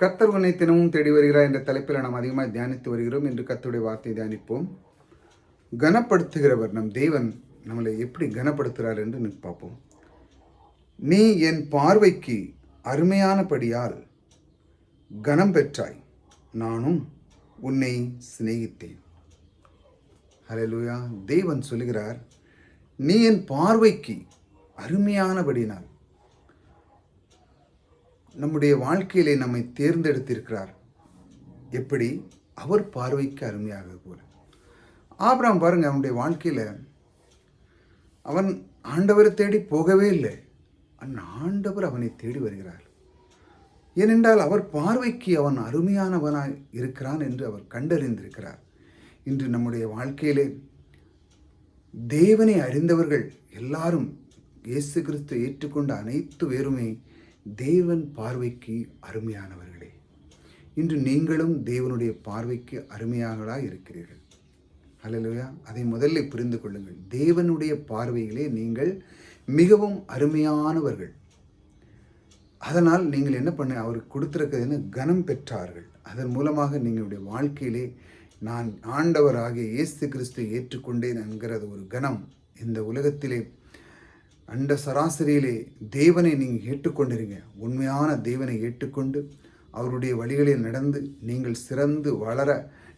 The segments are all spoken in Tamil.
கத்தர் உன்னை தினமும் தேடி வருகிறார் என்ற தலைப்பில் நாம் அதிகமாக தியானித்து வருகிறோம். என்று கத்தருடைய வார்த்தையை தியானிப்போம். கனப்படுத்துகிறவர் நம் தேவன் நம்மளை எப்படி கனப்படுத்துகிறார் என்று பார்ப்போம். நீ என் பார்வைக்கு அருமையானபடியால் கனம் பெற்றாய். நானும் உன்னை சிநேகித்தேன். ஹலலூயா தேவன் சொல்லுகிறார் நீ என் பார்வைக்கு அருமையானபடினால் நம்முடைய வாழ்க்கையிலே நம்மை தேர்ந்தெடுத்திருக்கிறார். எப்படி? அவர் பார்வைக்கு அருமையாக போல. ஆபராம் பாருங்க அவனுடைய வாழ்க்கையில் அவன் ஆண்டவரை தேடி போகவே இல்லை. அந் ஆண்டவர் அவனை தேடி வருகிறார். ஏனென்றால் அவர் பார்வைக்கு அவன் அருமையானவனாய் இருக்கிறான் என்று அவர் கண்டறிந்திருக்கிறார். இன்று நம்முடைய வாழ்க்கையிலே தேவனை அறிந்தவர்கள் எல்லாரும் இயேசு கிறிஸ்து ஏற்றுக்கொண்ட அனைத்து பேருமே தேவன் பார்வைக்கு அருமையானவர்களே. இன்று நீங்களும் தேவனுடைய பார்வைக்கு அருமையானவர்களாய் இருக்கிறீர்கள். ஹalleluya அதை முதல்ல புரிந்து கொள்ளுங்கள். தேவனுடைய பார்வையிலே நீங்கள் மிகவும் அருமையானவர்கள். அதனால் நீங்கள் என்ன பண்ண அவருக்கு கொடுத்திருக்கிறதுன்னு கனம் பெற்றார்கள். அதன் மூலமாக நீங்களுடைய வாழ்க்கையிலே நான் ஆண்டவராகிய இயேசு கிறிஸ்து ஏற்றுக்கொண்டேன் என்கிறது ஒரு கனம் இந்த உலகத்திலே அண்ட சராசரியிலே தேவனை நீங்கள் ஏற்றுக்கொண்டிருங்க. உண்மையான தேவனை ஏற்றுக்கொண்டு அவருடைய வழிகளில் நடந்து நீங்கள் சிறந்து வளர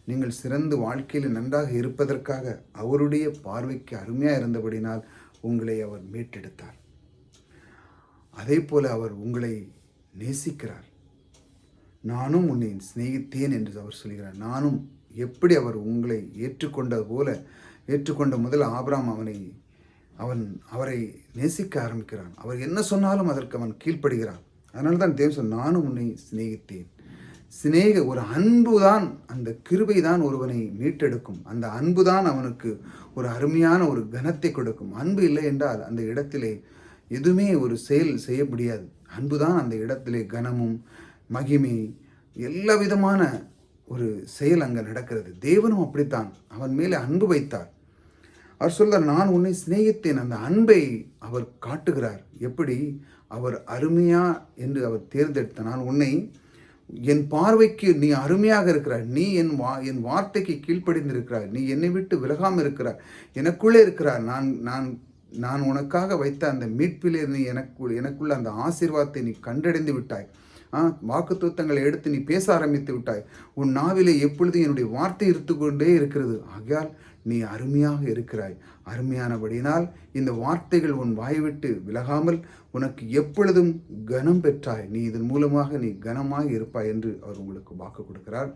நீங்கள் சிறந்து வாழ்க்கையில் நன்றாக இருப்பதற்காக அவருடைய பார்வைக்கு அருமையாக இருந்தபடினால் உங்களை அவர் மீட்டெடுத்தார். அதே போல அவர் உங்களை நேசிக்கிறார். நானும் உன்னை சிநேகித்தேன் என்று அவர் சொல்கிறார். நானும் எப்படி அவர் உங்களை ஏற்றுக்கொண்டது போல ஏற்றுக்கொண்ட முதல் ஆபராம் அவனை அவன் அவரை நேசிக்க ஆரம்பிக்கிறான். அவர் என்ன சொன்னாலும் அதற்கு அவன் கீழ்ப்படுகிறான். அதனால தான் தேவன் சொன்ன நானும் உன்னை சிநேகித்தேன். சிநேக ஒரு அன்பு தான் அந்த கிருபை தான் ஒருவனை மீட்டெடுக்கும். அந்த அன்பு தான் அவனுக்கு ஒரு அருமையான ஒரு கனத்தை கொடுக்கும். அன்பு இல்லை என்றால் அந்த இடத்திலே எதுவுமே ஒரு செயல் செய்ய முடியாது. அன்பு தான் அந்த இடத்திலே கனமும் மகிமை எல்லா விதமான ஒரு செயல் அங்கே நடக்கிறது. தேவனும் அப்படித்தான். அவன் மேலே அன்பு வைத்தார். அவர் சொல்றார் நான் உன்னை சிநேகித்தேன். அந்த அன்பை அவர் காட்டுகிறார். எப்படி? அவர் அருமையா என்று அவர் தேர்ந்தெடுத்த நான் உன்னை என் பார்வைக்கு நீ அருமையாக இருக்கிறாய். நீ என் வா என் வார்த்தைக்கு கீழ்ப்படிந்திருக்கிறாய். நீ என்னை விட்டு விலகாமல் இருக்கிறாய். எனக்குள்ளே இருக்கிறார் நான் நான் நான் உனக்காக வைத்த அந்த மீட்பிலே நீ எனக்குள் எனக்குள்ள அந்த ஆசீர்வாதத்தை நீ கண்டடைந்து விட்டாய். வாக்கு தூத்தங்களை எடுத்து நீ பேச ஆரம்பித்து விட்டாய். உன் நாவிலே எப்பொழுதும் என்னுடைய வார்த்தை இருத்துக்கொண்டே கொண்டே இருக்கிறது. ஆகையால் நீ அருமையாக இருக்கிறாய். அருமையானபடியினால் இந்த வார்த்தைகள் உன் வாய் விட்டு விலகாமல் உனக்கு எப்பொழுதும் கனம் பெற்றாய். நீ இதன் மூலமாக நீ கனமாக இருப்பாய் என்று அவர் உங்களுக்கு வாக்கு கொடுக்கிறார்.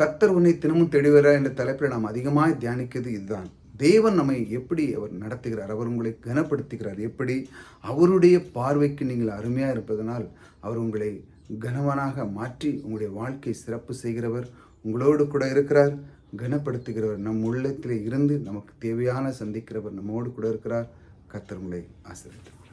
கத்தர் உன்னை தினமும் தெளிவரா என்ற தலைப்பில் நாம் அதிகமாக தியானிக்கிறது இதுதான். தேவன் நம்மை எப்படி அவர் நடத்துகிறார் அவர் உங்களை கனப்படுத்துகிறார் எப்படி அவருடைய பார்வைக்கு நீங்கள் அருமையாக இருப்பதனால் அவர் உங்களை கனவனாக மாற்றி உங்களுடைய வாழ்க்கை சிறப்பு செய்கிறவர் உங்களோடு கூட இருக்கிறார் கனப்படுத்துகிறவர். நம் உள்ளத்திலே இருந்து நமக்கு தேவையான சந்திக்கிறவர் நம்மோடு கூட இருக்கிறார். கத்தர் உங்களை ஆசிரியர்